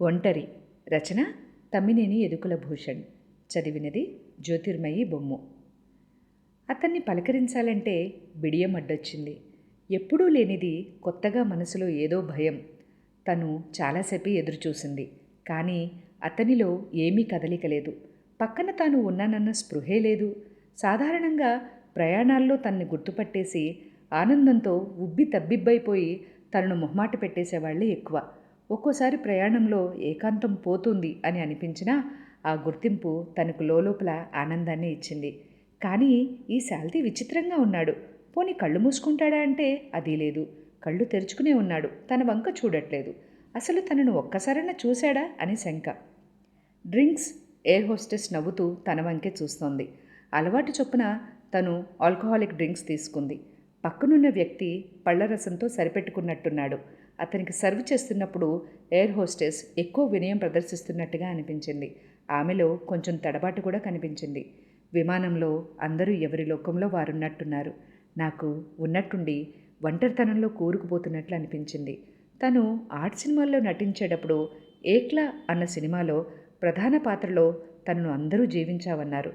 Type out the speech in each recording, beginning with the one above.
ఒంటరి. రచన తమ్మినేని ఎదుకుల భూషణ్ చదివినది జ్యోతిర్మయి బొమ్ము. అతన్ని పలకరించాలంటే బిడియం అడ్డొచ్చింది. ఎప్పుడూ లేనిది కొత్తగా మనసులో ఏదో భయం. తను చాలాసేపు ఎదురుచూసింది. కానీ అతనిలో ఏమీ కదలిక లేదు. పక్కన తాను ఉన్నానన్న స్పృహే లేదు. సాధారణంగా ప్రయాణాల్లో తన్ని గుర్తుపట్టేసి ఆనందంతో ఉబ్బి తబ్బిబ్బైపోయి తనను మొహమాట పెట్టేసేవాళ్ళే ఎక్కువ. ఒక్కోసారి ప్రయాణంలో ఏకాంతం పోతుంది అని అనిపించినా ఆ గుర్తింపు తనకు లోపల ఆనందాన్ని ఇచ్చింది. కానీ ఈ శాల్తీ విచిత్రంగా ఉన్నాడు. పోని కళ్ళు మూసుకుంటాడా అంటే అది లేదు. కళ్ళు తెరుచుకునే ఉన్నాడు. తన వంక చూడట్లేదు. అసలు తనను ఒక్కసారైనా చూశాడా అని శంక. డ్రింక్స్ ఎయిర్ హోస్టెస్ నవ్వుతూ తన వంకే చూస్తోంది. అలవాటు చొప్పున తను ఆల్కహాలిక్ డ్రింక్స్ తీసుకుంది. పక్కనున్న వ్యక్తి పళ్ళరసంతో సరిపెట్టుకున్నట్టున్నాడు. అతనికి సర్వ్ చేస్తున్నప్పుడు ఎయిర్ హోస్టెస్ ఎక్కువ వినయం ప్రదర్శిస్తున్నట్టుగా అనిపించింది. ఆమెలో కొంచెం తడబాటు కూడా కనిపించింది. విమానంలో అందరూ ఎవరి లోకంలో వారున్నట్టున్నారు. నాకు ఉన్నట్టుండి ఒంటరితనంలో కూరుకుపోతున్నట్లు అనిపించింది. తను ఆర్ట్ సినిమాల్లో నటించేటప్పుడు ఏక్లా అన్న సినిమాలో ప్రధాన పాత్రలో తనను అందరూ జీవించావన్నారు.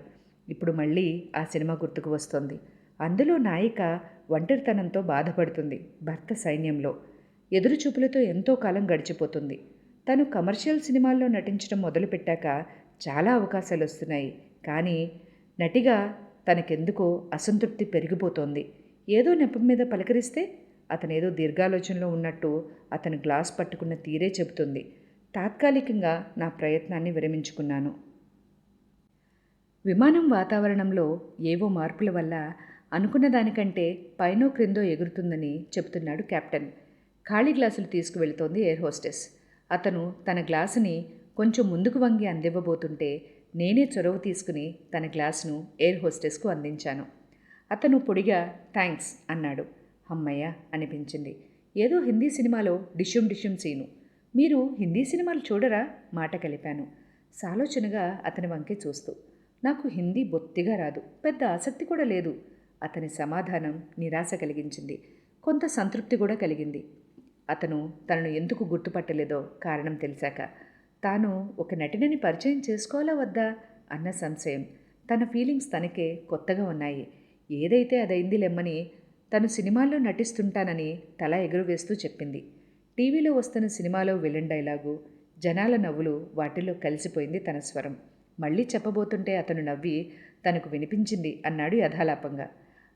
ఇప్పుడు మళ్ళీ ఆ సినిమా గుర్తుకు వస్తోంది. అందులో నాయిక ఒంటరితనంతో బాధపడుతుంది. భర్త సైన్యంలో. ఎదురుచూపులతో ఎంతో కాలం గడిచిపోతుంది. తను కమర్షియల్ సినిమాల్లో నటించడం మొదలుపెట్టాక చాలా అవకాశాలు వస్తున్నాయి. కానీ నటిగా తనకెందుకో అసంతృప్తి పెరిగిపోతోంది. ఏదో నెపం మీద పలకరిస్తే అతనేదో దీర్ఘాలోచనలో ఉన్నట్టు అతను గ్లాస్ పట్టుకున్న తీరే చెబుతుంది. తాత్కాలికంగా నా ప్రయత్నాన్ని విరమించుకున్నాను. విమానం వాతావరణంలో ఏవో మార్పుల వల్ల అనుకున్న దానికంటే పైనో క్రిందో ఎగురుతుందని చెబుతున్నాడు కెప్టెన్. ఖాళీ గ్లాసులు తీసుకువెళుతోంది ఎయిర్ హోస్టెస్. అతను తన గ్లాసుని కొంచెం ముందుకు వంగి అందివ్వబోతుంటే నేనే చొరవ తీసుకుని తన గ్లాసును ఎయిర్ హోస్టెస్కు అందించాను. అతను పొడిగా థ్యాంక్స్ అన్నాడు. అమ్మయ్య అనిపించింది. ఏదో హిందీ సినిమాలో డిష్యుమ్ డిష్యుమ్ సీను. మీరు హిందీ సినిమాలు చూడరా? మాట కలిపాను. సాలోచనగా అతని వంకే చూస్తూ నాకు హిందీ బొత్తిగా రాదు. పెద్ద ఆసక్తి కూడా లేదు. అతని సమాధానం నిరాశ కలిగించింది. కొంత సంతృప్తి కూడా కలిగింది. అతను తనను ఎందుకు గుర్తుపట్టలేదో కారణం తెలిసాక తాను ఒక నటినని పరిచయం చేసుకోవాలా వద్దా అన్న సంశయం. తన ఫీలింగ్స్ తనకే కొత్తగా ఉన్నాయి. ఏదైతే అదైంది లెమ్మని తను సినిమాల్లో నటిస్తుంటానని తల ఎగురువేస్తూ చెప్పింది. టీవీలో వస్తున్న సినిమాలో విలన్ డైలాగు జనాల నవ్వులు వాటిల్లో కలిసిపోయింది తన స్వరం. మళ్ళీ చెప్పబోతుంటే అతను నవ్వి తనకు వినిపించింది అన్నాడు యథాలాపంగా.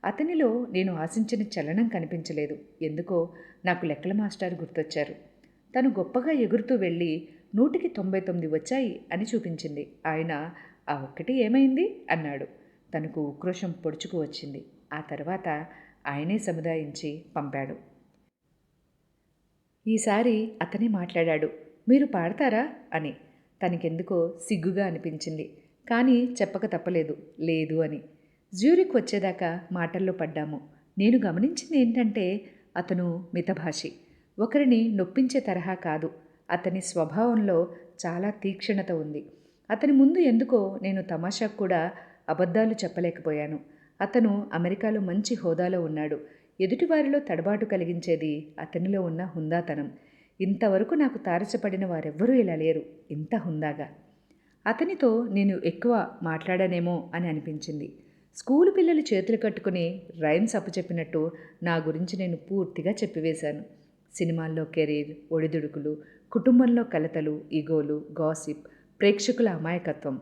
అతనిలో నేను ఆశించిన చలనం కనిపించలేదు. ఎందుకో నాకు లెక్కల మాస్టర్ గుర్తొచ్చారు. తను గొప్పగా ఎగురుతూ వెళ్ళి నూటికి తొంభై తొమ్మిది వచ్చాయి అని చూపించింది. ఆయన ఆ ఒక్కటి ఏమైంది? అన్నాడు. తనకు ఉక్రోషం పొడుచుకు వచ్చింది. ఆ తర్వాత ఆయనే సముదాయించి పంపాడు. ఈసారి అతనే మాట్లాడాడు. మీరు పాడతారా? అని. తనకెందుకో సిగ్గుగా అనిపించింది. కానీ చెప్పక తప్పలేదు. లేదు అని. జ్యూరిక్ వచ్చేదాకా మాటల్లో పడ్డాము. నేను గమనించింది ఏంటంటే అతను మితభాషి. ఒకరిని నొప్పించే తరహా కాదు. అతని స్వభావంలో చాలా తీక్షణత ఉంది. అతని ముందు ఎందుకో నేను తమాషాకు కూడా అబద్ధాలు చెప్పలేకపోయాను. అతను అమెరికాలో మంచి హోదాలో ఉన్నాడు. ఎదుటివారిలో తడబాటు కలిగించేది అతనిలో ఉన్న హుందాతనం. ఇంతవరకు నాకు తారసపడిన వారెవ్వరూ ఇలా లేరు. ఇంత హుందాగా. అతనితో నేను ఎక్కువ మాట్లాడానేమో అని అనిపించింది. స్కూలు పిల్లలు చేతులు కట్టుకుని రైమ్స్ అప్పచెప్పినట్టు నా గురించి నేను పూర్తిగా చెప్పివేశాను. సినిమాల్లో కెరీర్ ఒడిదుడుకులు కుటుంబంలో కలతలు ఈగోలు గాసిప్ ప్రేక్షకుల అమాయకత్వం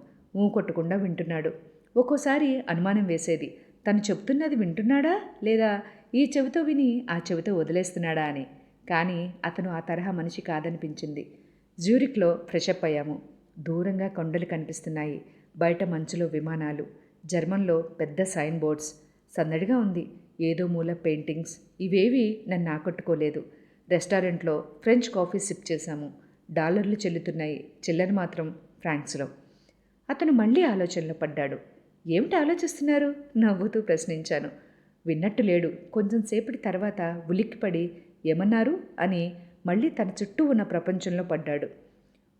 కొట్టకుండా వింటున్నాడు. ఒక్కోసారి అనుమానం వేసేది తను చెప్తున్నది వింటున్నాడా లేదా ఈ చెవితో విని ఆ చెవితో వదిలేస్తున్నాడా అని. కానీ అతను ఆ తరహా మనిషి కాదనిపించింది. జ్యూరిక్లో ఫ్రెషప్ అయ్యాము. దూరంగా కొండలు కనిపిస్తున్నాయి. బయట మంచులో విమానాలు. జర్మన్లో పెద్ద సైన్ బోర్డ్స్. సందడిగా ఉంది. ఏదో మూల పెయింటింగ్స్. ఇవేవి నన్ను ఆకట్టుకోలేదు. రెస్టారెంట్లో ఫ్రెంచ్ కాఫీ సిప్ చేశాము. డాలర్లు చెల్లుతున్నాయి. చిల్లర మాత్రం ఫ్రాంక్స్లో అతను మళ్ళీ ఆలోచనలో పడ్డాడు. ఏమిటి ఆలోచిస్తున్నారు? నవ్వుతూ ప్రశ్నించాను. విన్నట్టు లేడు. కొంచెం సేపటి తర్వాత ఉలిక్కిపడి ఏమన్నారు అని మళ్ళీ తన చుట్టూ ఉన్న ప్రపంచంలో పడ్డాడు.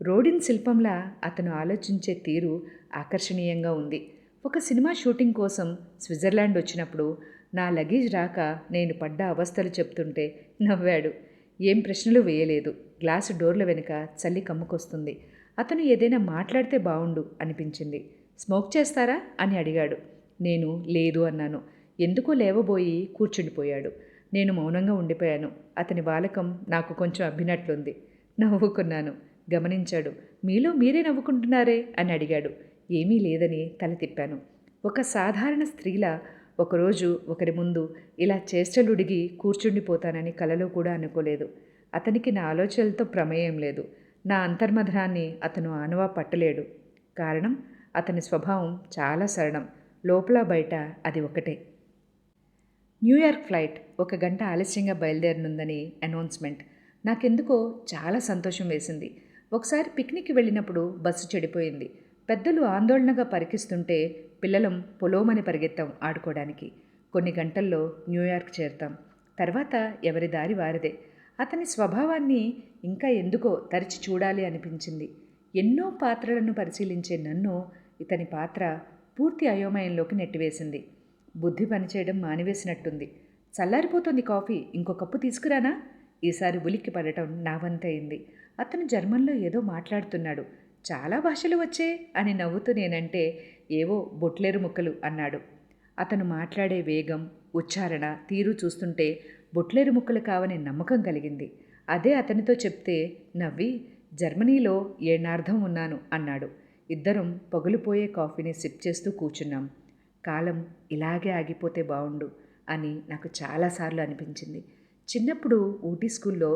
రోడిన్ శిల్పంలా అతను ఆలోచించే తీరు ఆకర్షణీయంగా ఉంది. ఒక సినిమా షూటింగ్ కోసం స్విట్జర్లాండ్ వచ్చినప్పుడు నా లగేజ్ రాక నేను పడ్డ అవస్థలు చెప్తుంటే నవ్వాడు. ఏం ప్రశ్నలు వేయలేదు. గ్లాసు డోర్ల వెనుక చల్లి కమ్ముకొస్తుంది. అతను ఏదైనా మాట్లాడితే బావుండు అనిపించింది. స్మోక్ చేస్తారా అని అడిగాడు. నేను లేదు అన్నాను. ఎందుకో లేవబోయి కూర్చుండిపోయాడు. నేను మౌనంగా ఉండిపోయాను. అతని బాలకం నాకు కొంచెం అబ్బినట్లుంది. నవ్వుకున్నాను. గమనించాడు. మీలో మీరే నవ్వుకుంటున్నారే అని అడిగాడు. ఏమీ లేదని తల తిప్పాను. ఒక సాధారణ స్త్రీలా ఒకరోజు ఒకరి ముందు ఇలా చేష్టలుడిగి కూర్చుండిపోతానని కలలో కూడా అనుకోలేదు. అతనికి నా ఆలోచనలతో ప్రమేయం లేదు. నా అంతర్మధనాన్ని అతను ఆనవా పట్టలేడు. కారణం అతని స్వభావం చాలా సరళం. లోపల బయట అది ఒకటే. న్యూయార్క్ ఫ్లైట్ ఒక గంట ఆలస్యంగా బయలుదేరనుందని అనౌన్స్మెంట్. నాకెందుకో చాలా సంతోషం వేసింది. ఒకసారి పిక్నిక్కి వెళ్ళినప్పుడు బస్సు చెడిపోయింది. పెద్దలు ఆందోళనగా పరికిస్తుంటే పిల్లలం పొలోమని పరిగెత్తాం ఆడుకోవడానికి. కొన్ని గంటల్లో న్యూయార్క్ చేరుతాం. తర్వాత ఎవరి దారి వారిదే. అతని స్వభావాన్ని ఇంకా ఎందుకో తరిచి చూడాలి అనిపించింది. ఎన్నో పాత్రలను పరిశీలించే నన్ను ఇతని పాత్ర పూర్తి అయోమయంలోకి నెట్టివేసింది. బుద్ధి పనిచేయడం మానివేసినట్టుంది. చల్లారిపోతుంది కాఫీ. ఇంకో కప్పు తీసుకురానా? ఈసారి ఉలిక్కి పడటం నా వంతయింది. అతను జర్మన్లో ఏదో మాట్లాడుతున్నాడు. చాలా భాషలు వచ్చే అని నవ్వుతూ నేనంటే ఏవో బొట్లేరు ముక్కలు అన్నాడు. అతను మాట్లాడే వేగం ఉచ్చారణ తీరు చూస్తుంటే బొట్లేరు ముక్కలు కావని నమ్మకం కలిగింది. అదే అతనితో చెప్తే నవ్వి జర్మనీలో ఏనార్థం ఉన్నాను అన్నాడు. ఇద్దరం పగులుపోయే కాఫీని సిప్ చేస్తూ కూర్చున్నాం. కాలం ఇలాగే ఆగిపోతే బాగుండు అని నాకు చాలాసార్లు అనిపించింది. చిన్నప్పుడు ఊటీ స్కూల్లో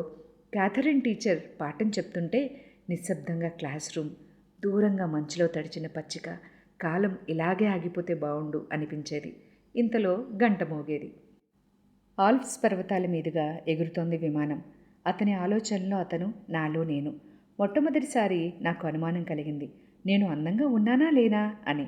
క్యాథరిన్ టీచర్ పాఠం చెప్తుంటే నిశ్శబ్దంగా క్లాస్ రూమ్ దూరంగా మంచులో తడిచిన పచ్చిక కాలం ఇలాగే ఆగిపోతే బావుండు అనిపించేది. ఇంతలో గంట మోగేది. ఆల్ప్స్ పర్వతాల మీదుగా ఎగురుతోంది విమానం. అతని ఆలోచనలో అతను నాలో నేను. మొట్టమొదటిసారి నాకు అనుమానం కలిగింది. నేను అందంగా ఉన్నానా లేనా అని.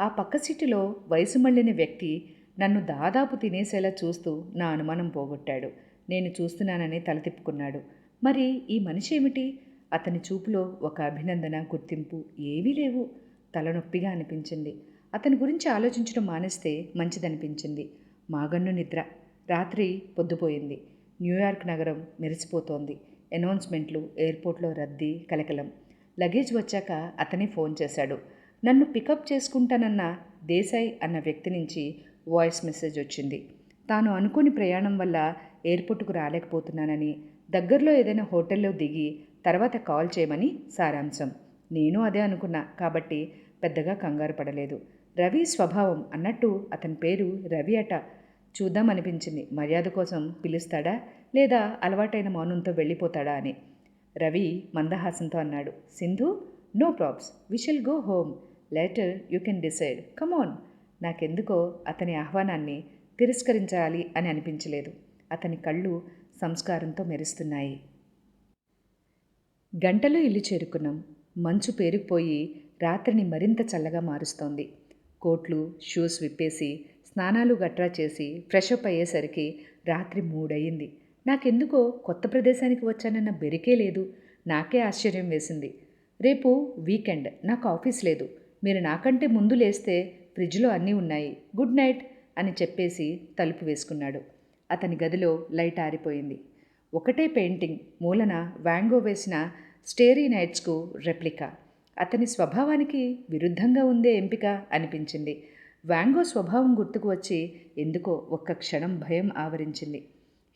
ఆ పక్క సీటులో వయసు మళ్ళిన వ్యక్తి నన్ను దాదాపు తినేసేలా చూస్తూ నా అనుమానం పోగొట్టాడు. నేను చూస్తున్నానని తల తిప్పుకున్నాడు. మరి ఈ మనిషి ఏమిటి అతని చూపులో ఒక అభినందన గుర్తింపు ఏవీ లేవు. తలనొప్పిగా అనిపించింది. అతని గురించి ఆలోచించడం మానేస్తే మంచిదనిపించింది. మాగన్ను నిద్ర. రాత్రి పొద్దుపోయింది. న్యూయార్క్ నగరం మెరిసిపోతోంది. అనౌన్స్మెంట్లు ఎయిర్పోర్ట్లో రద్దీ కలకలం. లగేజ్ వచ్చాక అతనే ఫోన్ చేశాడు. నన్ను పికప్ చేసుకుంటానన్న దేశాయ్ అన్న వ్యక్తి నుంచి వాయిస్ మెసేజ్ వచ్చింది. తాను అనుకుని ప్రయాణం వల్ల ఎయిర్పోర్టుకు రాలేకపోతున్నానని దగ్గరలో ఏదైనా హోటల్లో దిగి తర్వాత కాల్ చేయమని సారాంశం. నేను అదే అనుకున్నా కాబట్టి పెద్దగా కంగారు పడలేదు. రవి స్వభావం అన్నట్టు అతని పేరు రవి అట. చూద్దామనిపించింది. మర్యాద కోసం పిలుస్తాడా? లేదా అలవాటైన మౌనంతో వెళ్ళిపోతాడా అని. రవి మందహాసంతో అన్నాడు. Sindhu no probs. Vishal go home. Later you can decide. Come on నాకెందుకో అతని ఆహ్వానాన్ని తిరస్కరించాలి అని అనిపించలేదు. అతని కళ్ళు సంస్కారంతో మెరుస్తున్నాయి. గంటలో ఇల్లు చేరుకున్నాం. మంచు పేరుకుపోయి రాత్రిని మరింత చల్లగా మారుస్తోంది. కోట్లు షూస్ విప్పేసి స్నానాలు గట్రా చేసి ఫ్రెష్ అప్ అయ్యేసరికి రాత్రి మూడయింది. నాకెందుకో కొత్త ప్రదేశానికి వచ్చానన్న బెరికే లేదు. నాకే ఆశ్చర్యం వేసింది. రేపు వీకెండ్ నాకు ఆఫీస్ లేదు. మీరు నాకంటే ముందు లేస్తే ఫ్రిడ్జ్లో అన్నీ ఉన్నాయి. గుడ్ నైట్ అని చెప్పేసి తలుపు వేసుకున్నాడు. అతని గదిలో లైట్ ఆరిపోయింది. ఒకటే పెయింటింగ్ మూలన వ్యాంగో వేసిన స్టేరీ నైట్స్కు రెప్లికా. అతని స్వభావానికి విరుద్ధంగా ఉందే ఎంపిక అనిపించింది. వ్యాంగో స్వభావం గుర్తుకు వచ్చి ఎందుకో ఒక్క క్షణం భయం ఆవరించింది.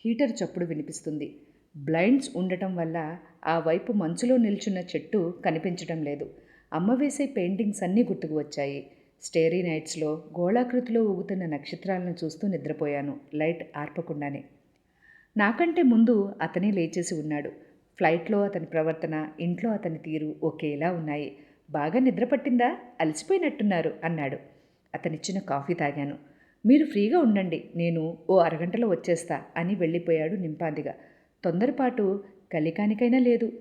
హీటర్ చప్పుడు వినిపిస్తుంది. బ్లైండ్స్ ఉండటం వల్ల ఆ వైపు మంచులో నిల్చున్న చెట్టు కనిపించటం లేదు. అమ్మ వేసే పెయింటింగ్స్ అన్నీ గుర్తుకు వచ్చాయి. స్టేరీ నైట్స్లో గోళాకృతిలో ఊగుతున్న నక్షత్రాలను చూస్తూ నిద్రపోయాను. లైట్ ఆర్పకుండానే. నాకంటే ముందు అతనే లేచేసి ఉన్నాడు. ఫ్లైట్లో అతని ప్రవర్తన ఇంట్లో అతని తీరు ఒకేలా ఉన్నాయి. బాగా నిద్ర పట్టిందా? అలసిపోయినట్టున్నారు అన్నాడు. అతనిచ్చిన కాఫీ తాగాను. మీరు ఫ్రీగా ఉండండి నేను ఓ అరగంటలో వచ్చేస్తా అని వెళ్ళిపోయాడు నింపాదిగా. తొందరపాటు కలికానికైనా లేదు.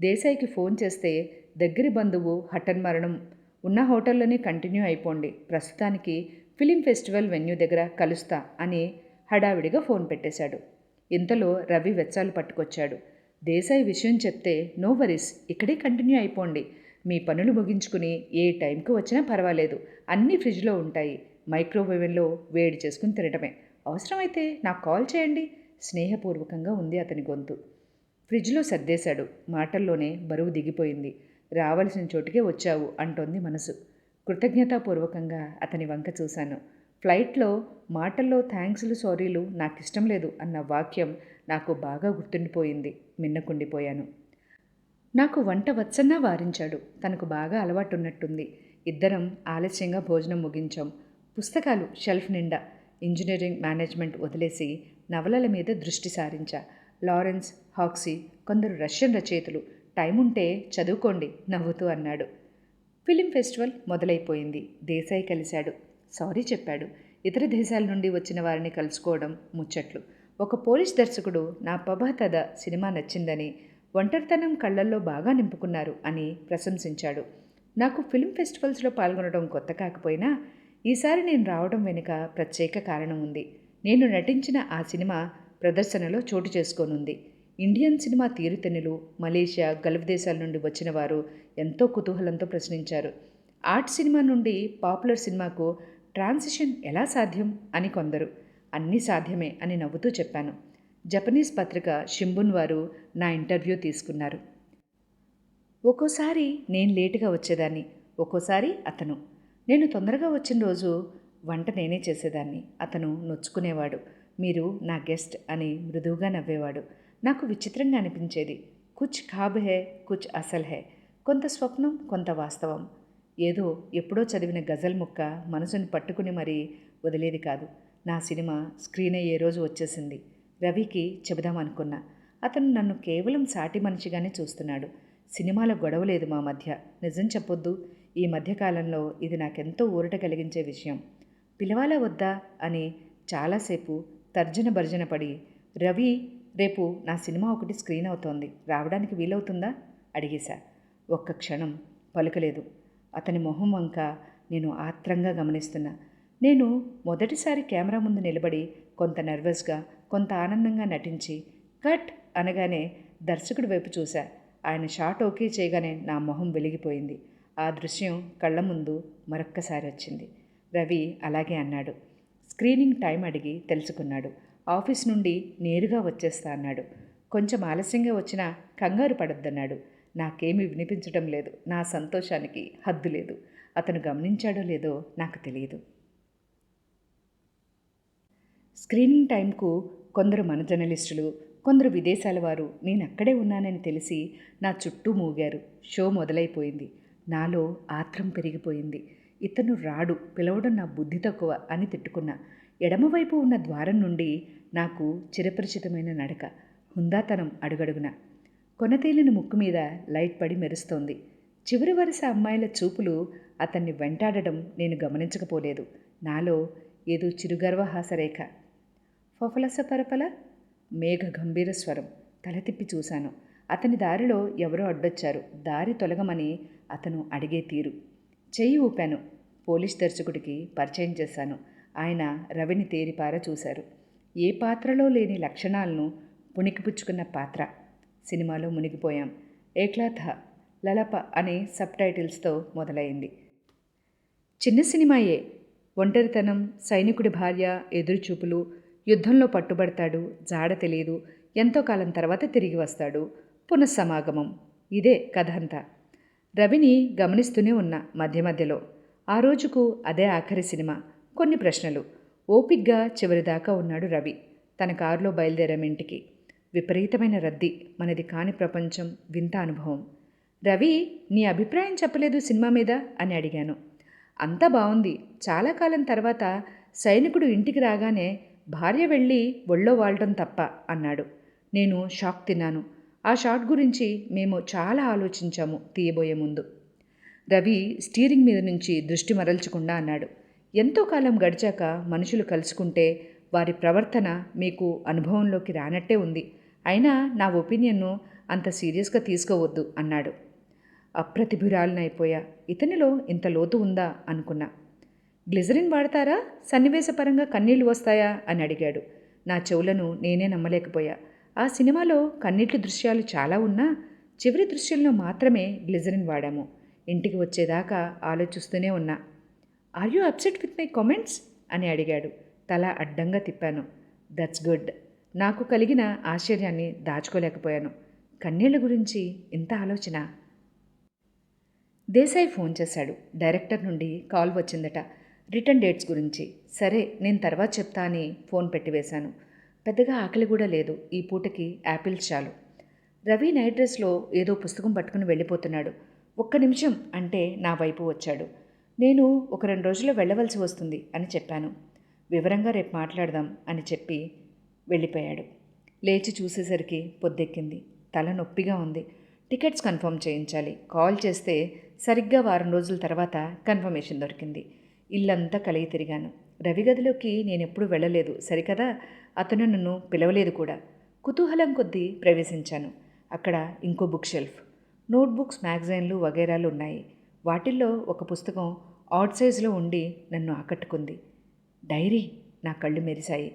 దేశాయికి ఫోన్ చేస్తే దగ్గరి బంధువు హఠన్ మరణం. ఉన్న హోటల్లోనే కంటిన్యూ అయిపోండి. ప్రస్తుతానికి ఫిలిం ఫెస్టివల్ వెన్యూ దగ్గర కలుస్తా అని హడావిడిగా ఫోన్ పెట్టేశాడు. ఇంతలో రవి వెచ్చాలు పట్టుకొచ్చాడు. దేశాయి విషయం చెప్తే నో వరీస్ ఇక్కడే కంటిన్యూ అయిపోండి. మీ పనులు ముగించుకుని ఏ టైంకి వచ్చినా పర్వాలేదు. అన్నీ ఫ్రిడ్జ్లో ఉంటాయి. మైక్రోవేవ్లో వేడి చేసుకుని తినటమే. అవసరమైతే నాకు కాల్ చేయండి. స్నేహపూర్వకంగా ఉంది అతని గొంతు. ఫ్రిడ్జ్లో సర్దేశాడు. మాటల్లోనే బరువు దిగిపోయింది. రావలసిన చోటుకే వచ్చావు అంటోంది మనసు. కృతజ్ఞతాపూర్వకంగా అతని వంక చూశాను. ఫ్లైట్లో మాటల్లో థ్యాంక్స్లు సారీలు నాకు ఇష్టం లేదు అన్న వాక్యం నాకు బాగా గుర్తుండిపోయింది. మిన్నకుండిపోయాను. నాకు వంట వచ్చన్నా వారించాడు. తనకు బాగా అలవాటున్నట్టుంది. ఇద్దరం ఆలస్యంగా భోజనం ముగించాం. పుస్తకాలు షెల్ఫ్ నిండా ఇంజనీరింగ్ మేనేజ్మెంట్ వదిలేసి నవలల మీద దృష్టి సారించా. లారెన్స్ హాక్సీ కొందరు రష్యన్ రచయితలు టైం ఉంటే చదువుకోండి నవ్వుతూ అన్నాడు. Film festival మొదలైపోయింది. దేశాయి కలిశాడు. సారీ చెప్పాడు. ఇతర దేశాల నుండి వచ్చిన వారిని కలుసుకోవడం ముచ్చట్లు. ఒక పోలీస్ దర్శకుడు నా పభాతద సినిమా నచ్చిందని ఒంటరితనం కళ్ళల్లో బాగా నింపుకున్నారు అని ప్రశంసించాడు. నాకు ఫిల్మ్ ఫెస్టివల్స్లో పాల్గొనడం కొత్త కాకపోయినా ఈసారి నేను రావడం వెనుక ప్రత్యేక కారణం ఉంది. నేను నటించిన ఆ సినిమా ప్రదర్శనలో చోటు చేసుకోనుంది. ఇండియన్ సినిమా తీరుతెన్నులు మలేషియా గల్ఫ్ దేశాల నుండి వచ్చిన వారు ఎంతో కుతూహలంతో ప్రశ్నించారు. ఆర్ట్ సినిమా నుండి పాపులర్ సినిమాకు ట్రాన్సిషన్ ఎలా సాధ్యం అని కొందరు. అన్నీ సాధ్యమే అని నవ్వుతూ చెప్పాను. జపనీస్ పత్రిక షింబున్ వారు నా ఇంటర్వ్యూ తీసుకున్నారు. ఒక్కోసారి నేను లేటుగా వచ్చేదాన్ని ఒక్కోసారి అతను. నేను తొందరగా వచ్చిన రోజు వంట నేనే చేసేదాన్ని అతను నొచ్చుకునేవాడు మీరు నా గెస్ట్ అని మృదువుగా నవ్వేవాడు. నాకు విచిత్రంగా అనిపించేది కుచ్ ఖాబ్ హే కుచ్ అసల్ హే కొంత స్వప్నం కొంత వాస్తవం. ఏదో ఎప్పుడో చదివిన గజల్ ముక్క మనసుని పట్టుకుని మరీ వదిలేది కాదు. నా సినిమా స్క్రీన్ అయ్యే రోజు వచ్చేసింది. రవికి చెబుదామనుకున్నా అతను నన్ను కేవలం సాటి మనిషిగానే చూస్తున్నాడు. సినిమాలో గొడవ లేదు మా మధ్య. నిజం చెప్పొద్దు. ఈ మధ్యకాలంలో ఇది నాకెంతో ఊరట కలిగించే విషయం. పిలవాలా వద్దా? అని చాలాసేపు తర్జన భర్జన పడి రవి రేపు నా సినిమా ఒకటి స్క్రీన్ అవుతోంది. రావడానికి వీలవుతుందా? అడిగేశా. ఒక్క క్షణం పలుకలేదు. అతని మొహం వంక నేను ఆత్రంగా గమనిస్తున్నా. నేను మొదటిసారి కెమెరా ముందు నిలబడి కొంత నర్వస్గా కొంత ఆనందంగా నటించి కట్ అనగానే దర్శకుడి వైపు చూశా. ఆయన షాట్ ఓకే చేయగానే నా మొహం వెలిగిపోయింది. ఆ దృశ్యం కళ్ళ ముందు మరొక్కసారి వచ్చింది. రవి అలాగే అన్నాడు. స్క్రీనింగ్ టైం అడిగి తెలుసుకున్నాడు. ఆఫీస్ నుండి నేరుగా వచ్చేస్తా అన్నాడు. కొంచెం ఆలస్యంగా వచ్చినా కంగారు పడొద్దన్నాడు. నాకేమీ వినిపించడం లేదు. నా సంతోషానికి హద్దు లేదు. అతను గమనించాడో లేదో నాకు తెలియదు. స్క్రీనింగ్ టైంకు కొందరు మన జర్నలిస్టులు కొందరు విదేశాల వారు నేను అక్కడే ఉన్నానని తెలిసి నా చుట్టూ మూగారు. షో మొదలైపోయింది. నాలో ఆత్రం పెరిగిపోయింది. ఇతను రాడు పిలవడం నా బుద్ధి తక్కువ అని తిట్టుకున్నా. ఎడమవైపు ఉన్న ద్వారం నుండి నాకు చిరపరిచితమైన నడక హుందాతనం అడుగడుగున. కొనతేలిన ముక్కు మీద లైట్ పడి మెరుస్తోంది. చివరి వరుస అమ్మాయిల చూపులు అతన్ని వెంటాడడం నేను గమనించకపోలేదు. నాలో ఏదో చిరుగర్వహాసరేఖ పఫలస పరపల మేఘ గంభీర స్వరం తల తిప్పి చూశాను. అతని దారిలో ఎవరో అడ్డొచ్చారు. దారి తొలగమని అతను అడిగే తీరు. చెయ్యి ఊపాను. పోలీస్ దర్శకుడికి పరిచయం చేశాను. ఆయన రవిని తేరిపార చూశారు. ఏ పాత్రలో లేని లక్షణాలను పుణికిపుచ్చుకున్న పాత్ర. సినిమాలో మునిగిపోయాం. ఏక్లాథ లలప అనే సబ్ టైటిల్స్తో మొదలైంది. చిన్న సినిమాయే. ఒంటరితనం సైనికుడి భార్య ఎదురుచూపులు యుద్ధంలో పట్టుబడతాడు జాడ తెలియదు. ఎంతో కాలం తర్వాత తిరిగి వస్తాడు. పునఃసమాగమం. ఇదే కథ అంతా రవిని గమనిస్తూనే ఉన్నా మధ్య మధ్యలో. ఆ రోజుకు అదే ఆఖరి సినిమా. కొన్ని ప్రశ్నలు. ఓపిగ్గా చివరిదాకా ఉన్నాడు రవి. తన కారులో బయలుదేరాం ఇంటికి. విపరీతమైన రద్దీ. మనది కాని ప్రపంచం. వింత అనుభవం. రవి నీ అభిప్రాయం చెప్పలేదు సినిమా మీద? అని అడిగాను. అంతా బాగుంది చాలా కాలం తర్వాత సైనికుడు ఇంటికి రాగానే భార్య వెళ్ళి ఒళ్ళో వాడటం తప్ప అన్నాడు. నేను షాక్ తిన్నాను. ఆ షాట్ గురించి మేము చాలా ఆలోచించాము తీయబోయే ముందు. రవి స్టీరింగ్ మీద నుంచి దృష్టి మరల్చకుండా అన్నాడు. ఎంతో కాలం గడిచాక మనుషులు కలుసుకుంటే వారి ప్రవర్తన మీకు అనుభవంలోకి రానట్టే ఉంది. అయినా నా ఒపీనియన్ను అంత సీరియస్గా తీసుకోవద్దు అన్నాడు. అప్రతిభురాలనైపోయా. ఇతనిలో ఇంత లోతు ఉందా అనుకున్నా. గ్లిజరిన్ వాడతారా? సన్నివేశపరంగా కన్నీళ్ళు వస్తాయా? అని అడిగాడు. నా చెవులను నేనే నమ్మలేకపోయా. ఆ సినిమాలో కన్నీటి దృశ్యాలు చాలా ఉన్నా చివరి దృశ్యంలో మాత్రమే గ్లిజరిన్ వాడాము. ఇంటికి వచ్చేదాకా ఆలోచిస్తూనే ఉన్నా. Are you upset with my comments అని అడిగాడు. తల అడ్డంగా తిప్పాను. దట్స్ గుడ్ నాకు కలిగిన ఆశ్చర్యాన్ని దాచుకోలేకపోయాను. కన్నీళ్ళ గురించి ఇంత ఆలోచన? దేశాయ్ ఫోన్ చేశాడు. డైరెక్టర్ నుండి కాల్ వచ్చిందట. రిటర్న్ డేట్స్ గురించి. సరే నేను తర్వాత చెప్తా అని ఫోన్ పెట్టివేశాను పెద్దగా ఆకలి కూడా లేదు. ఈ పూటకి యాపిల్స్ చాలు. రవి నైట్ డ్రెస్లో ఏదో పుస్తకం పట్టుకుని వెళ్ళిపోతున్నాడు. ఒక్క నిమిషం అంటే నా వైపు వచ్చాడు. నేను ఒక రెండు రోజుల్లో వెళ్ళవలసి వస్తుంది అని చెప్పాను. వివరంగా రేపు మాట్లాడదాం అని చెప్పి వెళ్ళిపోయాడు. లేచి చూసేసరికి పొద్దెక్కింది. తల నొప్పిగా ఉంది. టికెట్స్ కన్ఫర్మ్ చేయించాలి. కాల్ చేస్తే సరిగ్గా వారం రోజుల తర్వాత కన్ఫర్మేషన్ దొరికింది. ఇల్లంతా కలిగి తిరిగాను. రవి గదిలోకి నేను వెళ్ళలేదు. సరికదా? అతను నన్ను పిలవలేదు కూడా. కుతూహలం కొద్దీ ప్రవేశించాను. అక్కడ ఇంకో బుక్ షెల్ఫ్. నోట్బుక్స్ మ్యాగజైన్లు వగైరాలు ఉన్నాయి. వాటిల్లో ఒక పుస్తకం ఆడ్ సైజులో ఉండి నన్ను ఆకట్టుకుంది. డైరీ! నా కళ్ళు మెరిశాయి.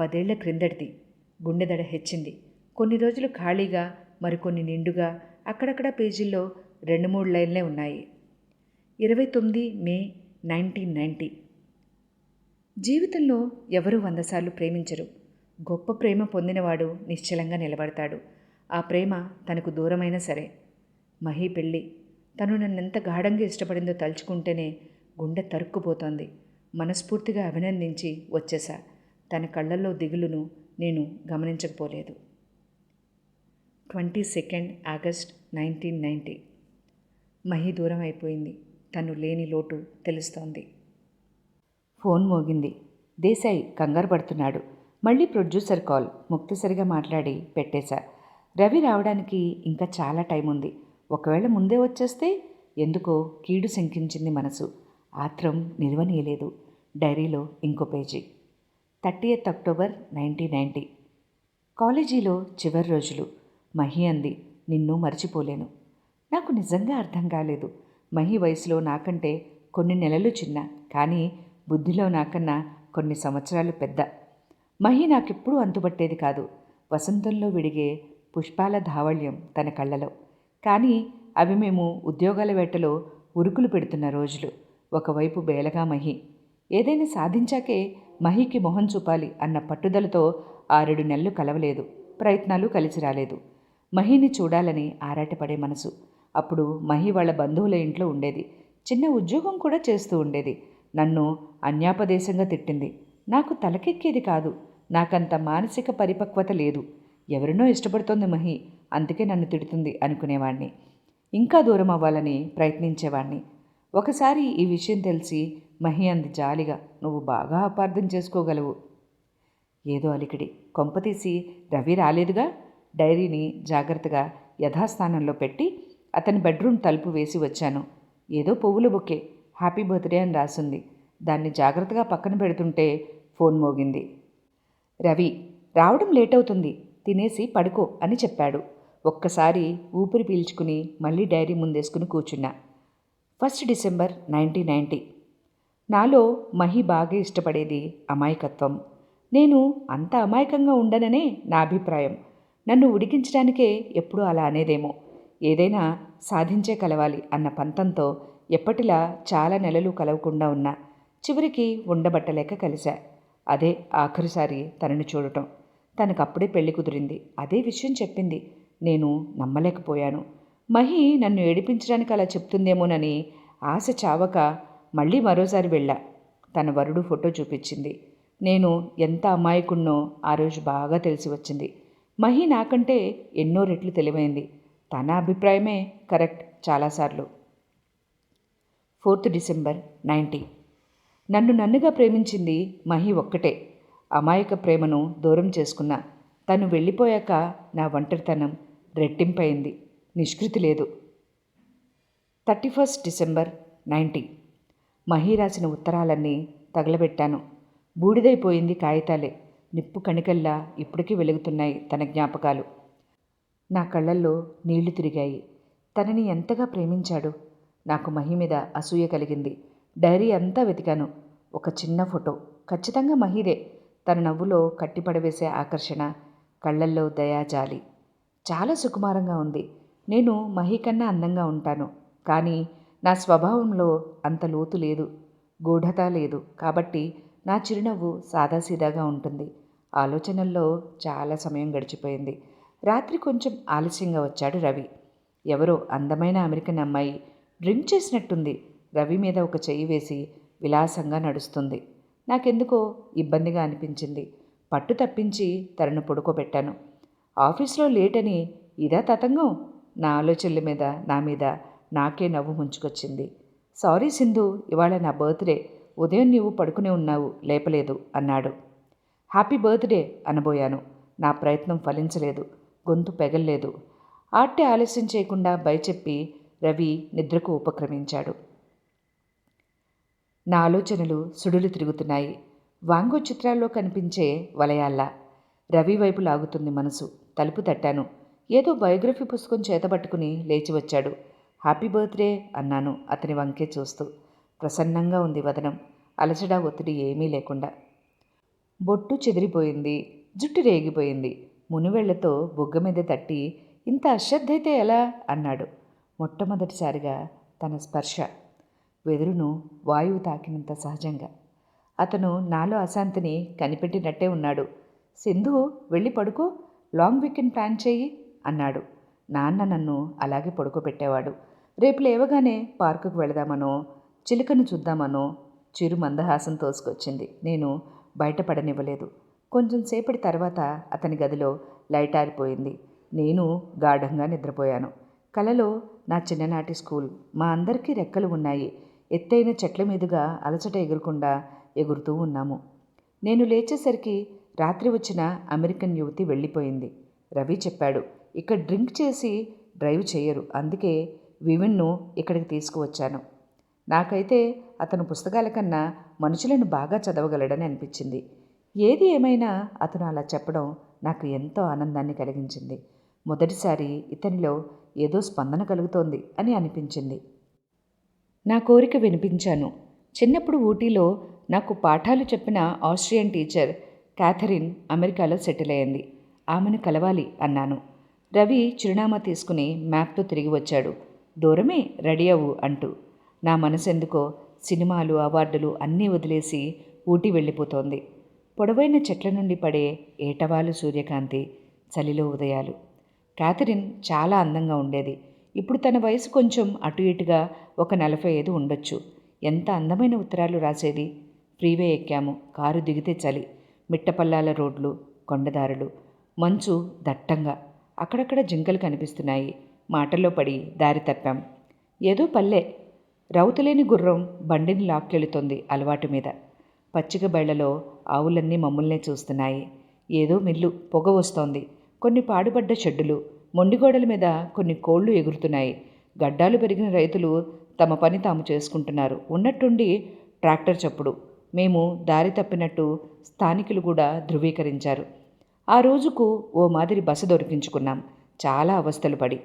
పదేళ్ళ క్రిందటిది. గుండెదడ హెచ్చింది. కొన్ని రోజులు ఖాళీగా మరికొన్ని నిండుగా అక్కడక్కడ పేజీల్లో రెండు మూడు లైన్లే ఉన్నాయి. ఇరవై తొమ్మిది మే నైన్టీన్ నైంటీ జీవితంలో ఎవరు వందసార్లు ప్రేమించరు. గొప్ప ప్రేమ పొందినవాడు నిశ్చలంగా నిలబడతాడు. ఆ ప్రేమ తనకు దూరమైనా సరే. మహి పెళ్ళి. తను నన్నెంత గాఢంగా ఇష్టపడిందో తలుచుకుంటేనే గుండె తరుక్కుపోతోంది. మనస్ఫూర్తిగా అభినందించి వచ్చేసా తన కళ్ళల్లో దిగులును నేను గమనించకపోలేదు. Twenty second August nineteen ninety Mahi దూరం అయిపోయింది. తను లేని లోటు తెలుస్తోంది. ఫోన్ మోగింది. దేశాయి కంగారు పడుతున్నాడు. మళ్ళీ ప్రొడ్యూసర్ కాల్ ముక్తసరిగా మాట్లాడి పెట్టేశా. రవి రావడానికి ఇంకా చాలా టైం ఉంది. ఒకవేళ ముందే వచ్చేస్తే ఎందుకో కీడు శంకించింది మనసు. ఆత్రం నిలవనీయలేదు. డైరీలో ఇంకో page. Thirty eighth October nineteen ninety కాలేజీలో చివరి రోజులు. మహి అంది నిన్ను మర్చిపోలేను. నాకు నిజంగా అర్థం కాలేదు. మహి వయసులో నాకంటే కొన్ని నెలలు చిన్న కానీ బుద్ధిలో నాకన్నా కొన్ని సంవత్సరాలు పెద్ద. మహి నాకెప్పుడూ అంతుపట్టేది కాదు. వసంతంలో విడిగే పుష్పాల ధావళ్యం తన కళ్ళలో. కానీ అవి మేము ఉద్యోగాల వేటలో ఉరుకులు పెడుతున్న రోజులు. ఒకవైపు బేలగా మహి. ఏదైనా సాధించాకే మహికి మొహం చూపాలి అన్న పట్టుదలతో ఆరేడు నెలలు కలవలేదు. ప్రయత్నాలు కలిసి రాలేదు. మహిని చూడాలని ఆరాటపడే మనసు. అప్పుడు మహి వాళ్ళ బంధువుల ఇంట్లో ఉండేది. చిన్న ఉద్యోగం కూడా చేస్తూ ఉండేది. నన్ను అన్యాపదేశంగా తిట్టింది. నాకు తలకెక్కేది కాదు. నాకంత మానసిక పరిపక్వత లేదు. ఎవరినో ఇష్టపడుతోంది మహి. అందుకే నన్ను తిడుతుంది అనుకునేవాణ్ణి. ఇంకా దూరం అవ్వాలని ప్రయత్నించేవాణ్ణి. ఒకసారి ఈ విషయం తెలిసి మహి అంది జాలిగా నువ్వు బాగా అపార్థం చేసుకోగలవు. ఏదో అలికిడి. కొంపతీసి రవి రాలేదుగా? డైరీని జాగ్రత్తగా యథాస్థానంలో పెట్టి అతని బెడ్రూమ్ తలుపు వేసి వచ్చాను. ఏదో పువ్వుల బొకే హ్యాపీ బర్త్డే అని రాసుంది. దాన్ని జాగ్రత్తగా పక్కన పెడుతుంటే ఫోన్ మోగింది. రవి రావడం లేట్ అవుతుంది తినేసి పడుకో అని చెప్పాడు. ఒక్కసారి ఊపిరి పీల్చుకుని మళ్ళీ డైరీ ముందేసుకుని కూర్చున్నా. ఫస్ట్ డిసెంబర్ నైన్టీన్ నైంటీ నాలో మహి బాగా ఇష్టపడేది అమాయకత్వం. నేను అంత అమాయకంగా ఉండననే నా అభిప్రాయం. నన్ను ఉడికించడానికే ఎప్పుడూ అలా అనేదేమో. ఏదైనా సాధించే కలవాలి అన్న పంతంతో ఎప్పటిలా చాలా నెలలు కలవకుండా ఉన్నా చివరికి ఉండబట్టలేక కలిశా. అదే ఆఖరిసారి తనని చూడటం. తనకప్పుడే పెళ్ళి కుదిరింది. అదే విషయం చెప్పింది. నేను నమ్మలేకపోయాను. మహి నన్ను ఏడిపించడానికి అలా చెప్తుందేమోనని ఆశ చావక మళ్ళీ మరోసారి వెళ్ళా. తన వరుడు ఫోటో చూపించింది. నేను ఎంత అమాయకుణ్ణో ఆ రోజు బాగా తెలిసి వచ్చింది. మహి నాకంటే ఎన్నో రెట్లు తెలివైంది. తన అభిప్రాయమే కరెక్ట్ చాలాసార్లు. ఫోర్త్ డిసెంబర్ నైంటీ నన్ను నన్నుగా ప్రేమించింది మహి ఒక్కటే. అమాయక ప్రేమను దూరం చేసుకున్నా తను వెళ్ళిపోయాక నా ఒంటరితనం రెట్టింపైంది. నిష్కృతి లేదు. Thirty first December ninety Mahi రాసిన ఉత్తరాలన్నీ తగలబెట్టాను. బూడిదైపోయింది కాగితాలే. నిప్పు కణికల్లా ఇప్పటికీ వెలుగుతున్నాయి తన జ్ఞాపకాలు. నా కళ్ళల్లో నీళ్ళు తిరిగాయి. తనని ఎంతగా ప్రేమించాడు? నాకు మహి మీద అసూయ కలిగింది. డైరీ అంతా వెతికాను. ఒక చిన్న ఫోటో. ఖచ్చితంగా మహిదే. తన నవ్వులో కట్టిపడవేసే ఆకర్షణ కళ్ళల్లో దయాజాలి చాలా సుకుమారంగా ఉంది. నేను మహి కన్నా అందంగా ఉంటాను. కానీ నా స్వభావంలో అంత లోతు లేదు. గూఢత లేదు. కాబట్టి నా చిరునవ్వు సాదాసీదాగా ఉంటుంది. ఆలోచనల్లో చాలా సమయం గడిచిపోయింది. రాత్రి కొంచెం ఆలస్యంగా వచ్చాడు రవి. ఎవరో అందమైన అమెరికన్ అమ్మాయి డ్రింక్ చేసినట్టుంది. రవి మీద ఒక చెయ్యి వేసి విలాసంగా నడుస్తుంది. నాకెందుకో ఇబ్బందిగా అనిపించింది. పట్టు తప్పించి తనను పడుకోబెట్టాను. ఆఫీస్లో లేట్ అని ఇదా తతంగం? నా ఆలోచనల మీద నా మీద నాకే నవ్వు ముంచుకొచ్చింది. సారీ సింధు ఇవాళ నా బర్త్డే. ఉదయం నీవు పడుకునే ఉన్నావు లేపలేదు అన్నాడు. హ్యాపీ బర్త్డే అనబోయాను. నా ప్రయత్నం ఫలించలేదు. గొంతు పెగల్లేదు. ఆట్టే ఆలస్యం చేయకుండా భయచెప్పి రవి నిద్రకు ఉపక్రమించాడు. నా ఆలోచనలు సుడులు తిరుగుతున్నాయి. వాంగో చిత్రాల్లో కనిపించే వలయాల్లా. రవి వైపు లాగుతుంది మనసు. తలుపు తట్టాను. ఏదో బయోగ్రఫీ పుస్తకం చేతబట్టుకుని లేచి వచ్చాడు. హ్యాపీ బర్త్డే అన్నాను అతని వంకే చూస్తూ. ప్రసన్నంగా ఉంది వదనం. అలసడా ఒత్తిడి ఏమీ లేకుండా. బొట్టు చెదిరిపోయింది. జుట్టు రేగిపోయింది. మునివేళ్ళతో బుగ్గ మీద తట్టి ఇంత అశ్రద్ధైతే ఎలా అన్నాడు. మొట్టమొదటిసారిగా తన స్పర్శ. వెదురును వాయువు తాకినంత సహజంగా. అతను నాలో అశాంతిని కనిపెట్టినట్టే ఉన్నాడు. సింధు వెళ్ళి పడుకో. లాంగ్ వీకెండ్ ప్లాన్ చేయి అన్నాడు. నాన్న నన్ను అలాగే పడుకోబెట్టేవాడు. రేపు లేవగానే పార్కుకు వెళదామనో చిలుకను చూద్దామనో చిరు మందహాసం తోసుకొచ్చింది. నేను బయటపడనివ్వలేదు. కొంచెం సేపటి తర్వాత అతని గదిలో లైట్ ఆరిపోయింది నేను గాఢంగా నిద్రపోయాను. కలలో నా చిన్ననాటి స్కూల్ మా అందరికీ రెక్కలు ఉన్నాయి. ఎత్తైన చెట్ల మీదుగా అలసట ఎగురకుండా ఎగురుతూ ఉన్నాము. నేను లేచేసరికి రాత్రి వచ్చిన అమెరికన్ యువతి వెళ్ళిపోయింది. రవి చెప్పాడు ఇక్కడ డ్రింక్ చేసి డ్రైవ్ చేయరు. అందుకే వివిన్ను ఇక్కడికి తీసుకువచ్చాను. నాకైతే అతను పుస్తకాల కన్నా మనుషులను బాగా చదవగలడని అనిపించింది. ఏది ఏమైనా అతను అలా చెప్పడం నాకు ఎంతో ఆనందాన్ని కలిగించింది. మొదటిసారి ఇతనిలో ఏదో స్పందన కలుగుతోంది అని అనిపించింది. నా కోరిక వినిపించాను. చిన్నప్పుడు ఊటీలో నాకు పాఠాలు చెప్పిన ఆస్ట్రియన్ టీచర్ క్యాథరిన్ అమెరికాలో సెటిల్ అయింది. ఆమెను కలవాలి అన్నాను. రవి చిరునామా తీసుకుని మ్యాప్తో తిరిగి వచ్చాడు. దూరమే రెడీ అవ్వు అంటూ. నా మనసెందుకో సినిమాలు అవార్డులు అన్నీ వదిలేసి ఊటీ వెళ్ళిపోతోంది. పొడవైన చెట్ల నుండి పడే ఏటవాలు సూర్యకాంతి చలిలో ఉదయాలు. క్యాథరిన్ చాలా అందంగా ఉండేది. ఇప్పుడు తన వయసు కొంచెం అటు ఇటుగా ఒక నలభై ఐదు ఉండొచ్చు. ఎంత అందమైన ఉత్తరాలు రాసేది? ఫ్రీవే ఎక్కాము కారు దిగితే చలి మిట్టపల్లాల రోడ్లు కొండదారులు. మంచు దట్టంగా అక్కడక్కడ జింకలు కనిపిస్తున్నాయి. మాటల్లో పడి దారి తప్పాం. ఏదో పల్లె. రౌతులేని గుర్రం బండిని లాక్కెళుతోంది అలవాటు మీద. పచ్చిక బయళ్ళలో ఆవులన్నీ మమ్మల్నే చూస్తున్నాయి. ఏదో మిల్లు పొగ వస్తోంది. కొన్ని పాడుపడ్డ షెడ్డులు మొండిగోడల మీద కొన్ని కోళ్ళు ఎగురుతున్నాయి. గడ్డాలు పెరిగిన రైతులు తమ పని తాము చేసుకుంటున్నారు. ఉన్నట్టుండి ట్రాక్టర్ చప్పుడు. మేము దారి తప్పినట్టు స్థానికులు కూడా ధృవీకరించారు. ఆ రోజుకు ఓ మాదిరి బస దొరికించుకున్నాం. చాలా అవస్థలు పడి.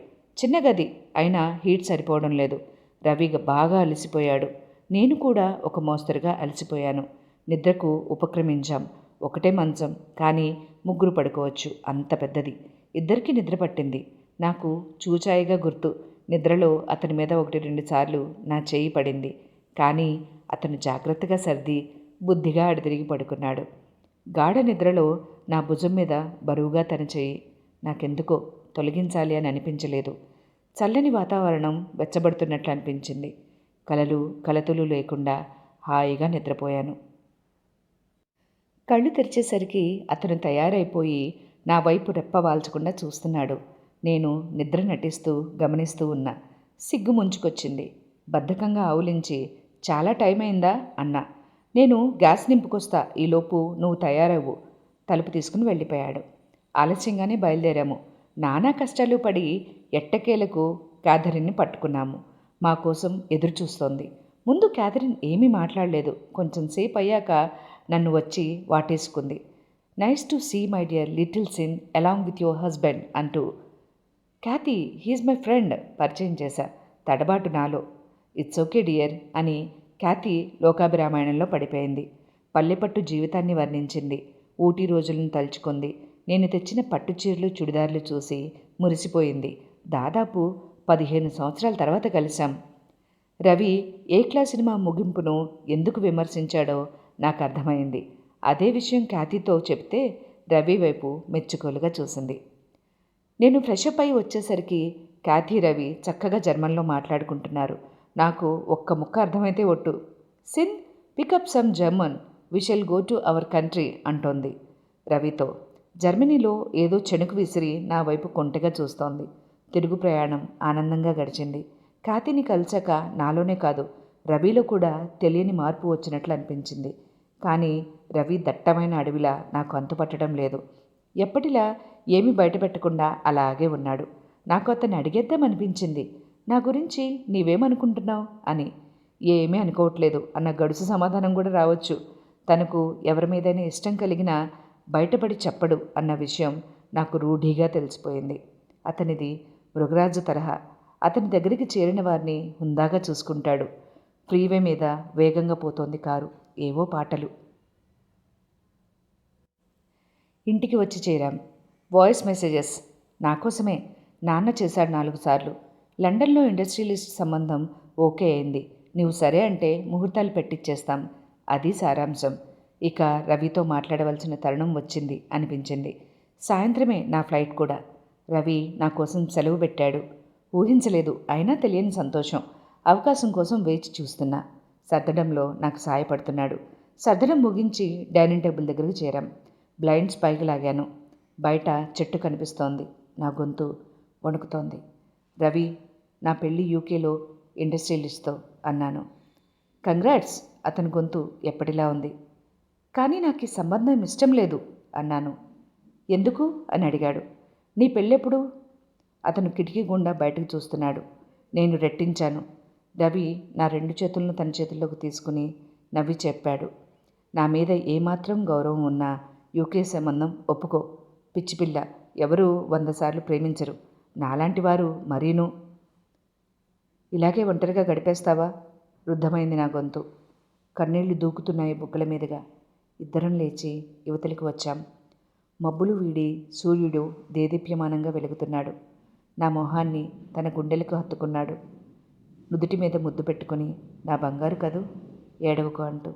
చిన్న గది అయినా హీట్ సరిపోవడం లేదు. రవి బాగా అలసిపోయాడు. నేను కూడా ఒక మోస్తరుగా అలసిపోయాను. నిద్రకు ఉపక్రమించాం. ఒకటే మంచం కానీ ముగ్గురు పడుకోవచ్చు. అంత పెద్దది. ఇద్దరికి నిద్ర పట్టింది. నాకు చూచాయిగా గుర్తు. నిద్రలో అతని మీద ఒకటి రెండు సార్లు నా చేయి పడింది. కానీ అతను జాగ్రత్తగా సర్ది బుద్ధిగా అడిదిరిగి పడుకున్నాడు. గాఢ నిద్రలో నా భుజం మీద బరువుగా తన చేయి. నాకెందుకో తొలగించాలి అని అనిపించలేదు. చల్లని వాతావరణం వెచ్చబడుతున్నట్లు అనిపించింది. కలలు కలతులు లేకుండా హాయిగా నిద్రపోయాను. కళ్ళు తెరిచేసరికి అతను తయారైపోయి నా వైపు రెప్పవాల్చకుండా చూస్తున్నాడు. నేను నిద్ర నటిస్తూ గమనిస్తూ ఉన్నా. సిగ్గు ముంచుకొచ్చింది. బద్ధకంగా ఆవులించి చాలా టైం అయిందా అన్నా. నేను గ్యాస్ నింపుకొస్తా. ఈలోపు నువ్వు తయారవ్వు. తలుపు తీసుకుని వెళ్ళిపోయాడు. ఆలస్యంగానే బయలుదేరాము. నానా కష్టాలు పడి ఎట్టకేలకు క్యాథరిన్ని పట్టుకున్నాము. మా కోసం ఎదురు చూస్తోంది ముందు క్యాథరిన్ ఏమీ మాట్లాడలేదు. కొంచెం సేపు అయ్యాక నన్ను వచ్చి వాటేసుకుంది. Nice to see my dear little Sin along with your husband అంటూ. క్యాతి హీఈస్ మై ఫ్రెండ్ పరిచయం చేశా. తడబాటు నాలో. ఇట్స్ ఓకే డియర్ అని ఖ్యాతి లోకాభిరామాయణంలో పడిపోయింది. పల్లెపట్టు జీవితాన్ని వర్ణించింది. ఊటీ రోజులను తలుచుకుంది. నేను తెచ్చిన పట్టు చీరలు చుడిదార్లు చూసి మురిసిపోయింది. దాదాపు పదిహేను సంవత్సరాల తర్వాత కలిశాం. రవి ఏ క్లాస్ సినిమా ముగింపును ఎందుకు విమర్శించాడో నాకు అర్థమైంది అదే విషయం ఖ్యాతితో చెప్తే రవి వైపు మెచ్చుకోలుగా చూసింది. నేను ఫ్రెష్ అప్ అయి వచ్చేసరికి క్యాథీ రవి చక్కగా జర్మన్లో మాట్లాడుకుంటున్నారు. నాకు ఒక్క ముక్క అర్థమైతే ఒట్టు. Sin pick up some German we shall go to our country అంటోంది రవితో. జర్మనీలో ఏదో చెణుకు విసిరి నా వైపు కొంటెగా చూస్తోంది. తిరుగు ప్రయాణం ఆనందంగా గడిచింది. ఖ్యాతిని కలిచాక నాలోనే కాదు రవిలో కూడా తెలియని మార్పు వచ్చినట్లు అనిపించింది. కానీ రవి దట్టమైన అడవిలా నాకు అంతుపట్టడం లేదు. ఎప్పటిలా ఏమీ బయటపెట్టకుండా అలాగే ఉన్నాడు. నాకు అతన్ని అడిగేద్దామనిపించింది. నా గురించి నీవేమనుకుంటున్నావు? అని. ఏమీ అనుకోవట్లేదు. అన్న గడుసు సమాధానం కూడా రావచ్చు. తనకు ఎవరి మీదైనా ఇష్టం కలిగినా బయటపడి చెప్పడు అన్న విషయం నాకు రూఢీగా తెలిసిపోయింది. అతనిది మృగరాజు తరహా. అతని దగ్గరికి చేరిన వారిని హుందాగా చూసుకుంటాడు. ఫ్రీవే మీద వేగంగా పోతోంది కారు. ఏవో పాటలు. ఇంటికి వచ్చి చేరాం. Voice messages. నా కోసమే. నాన్న చేశాడు నాలుగు సార్లు. లండన్లో ఇండస్ట్రియలిస్ట్ సంబంధం ఓకే అయింది. నువ్వు సరే అంటే ముహూర్తాలు పెట్టిచ్చేస్తాం. అది సారాంశం. ఇక రవితో మాట్లాడవలసిన తరుణం వచ్చింది అనిపించింది. సాయంత్రమే నా ఫ్లైట్ కూడా. రవి నా కోసం సెలవు పెట్టాడు. ఊహించలేదు. అయినా తెలియని సంతోషం. అవకాశం కోసం వేచి చూస్తున్నా. సర్దడంలో నాకు సాయపడుతున్నాడు సర్దడం ముగించి డైనింగ్ టేబుల్ దగ్గరకు చేరాం. బ్లైండ్స్ పైకి లాగాను. బయట చెట్టు కనిపిస్తోంది. నా గొంతు వణుకుతోంది. రవి నా పెళ్ళి యూకేలో ఇండస్ట్రియలిస్ట్తో అన్నాను. కంగ్రాట్స్ అతని గొంతు ఎప్పటిలా ఉంది? కానీ నాకు ఈ సంబంధం ఇష్టం లేదు అన్నాను. ఎందుకు? అని అడిగాడు. నీ పెళ్ళెప్పుడు? అతను కిటికీ గుండా బయటకు చూస్తున్నాడు. నేను రెట్టించాను. రవి నా రెండు చేతులను తన చేతుల్లోకి తీసుకుని నవ్వి చెప్పాడు. నా మీద ఏమాత్రం గౌరవం ఉన్నా యూకే సంబంధం ఒప్పుకో. పిచ్చిపిల్ల ఎవరు వంద సార్లు ప్రేమించరు. నాలాంటి వారు మరీను. ఇలాగే ఒంటరిగా గడిపేస్తావా? వృద్ధమైంది నా గొంతు. కన్నీళ్ళు దూకుతున్నాయి బుగ్గల మీదుగా. ఇద్దరం లేచి యువతలికి వచ్చాం. మబ్బులు వీడి సూర్యుడు దేదీప్యమానంగా వెలుగుతున్నాడు. నా మొహాన్ని తన గుండెలకు హత్తుకున్నాడు. నుదుటి మీద ముద్దు పెట్టుకుని నా బంగారు కదూ? ఏడవకు అంటూ